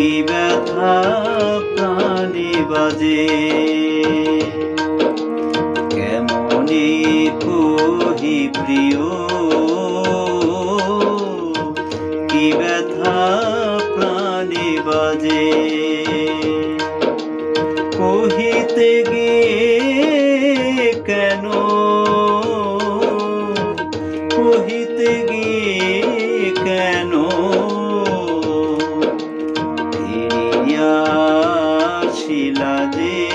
কি ব্যথা প্রাণে বাজে? কেমনি কহি প্রিয়? কি ব্যথা প্রাণে বাজে? কহিতে গিয়ে শিলা যে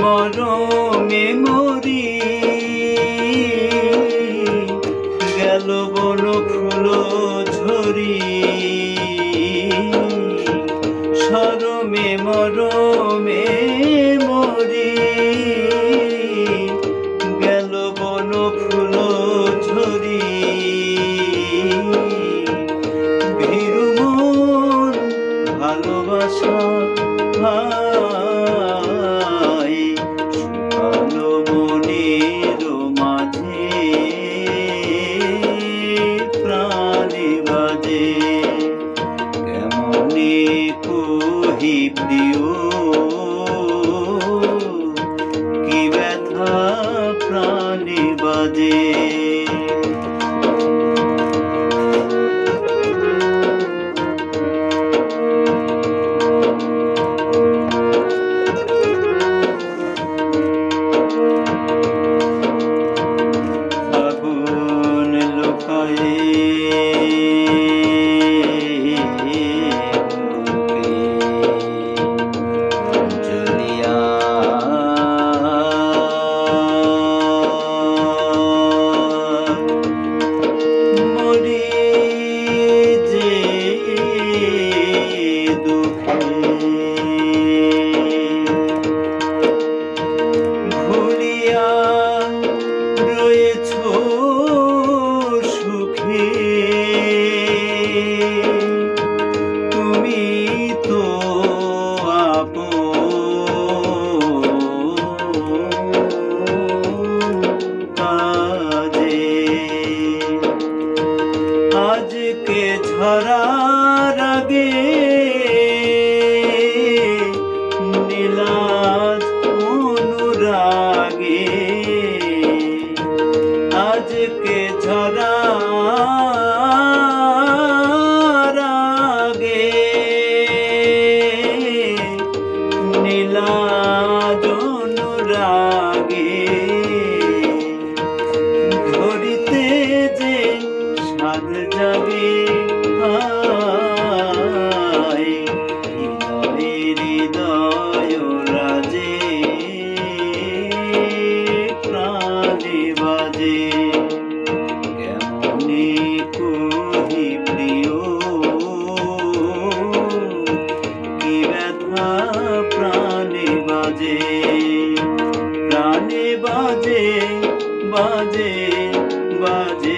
মরমে মরি। গেল বন ফুল ঝরি। সরমে মরমে মরি। গেল বন ফুল ঝরি। ভীরুমন ভালোবাসা। প্রিয় কি ব্যথা প্রাণে বাজে। ঝরার আগে নীলাজ অনুরাগে। আজকে আগে নীলাজ অনুরাগে। যাবে? হৃদয়ে রাজে, প্রাণে বাজে। কেমনে কহি প্রিয়? কি ব্যথা প্রাণে বাজে? প্রাণে বাজে বাজে বাজে।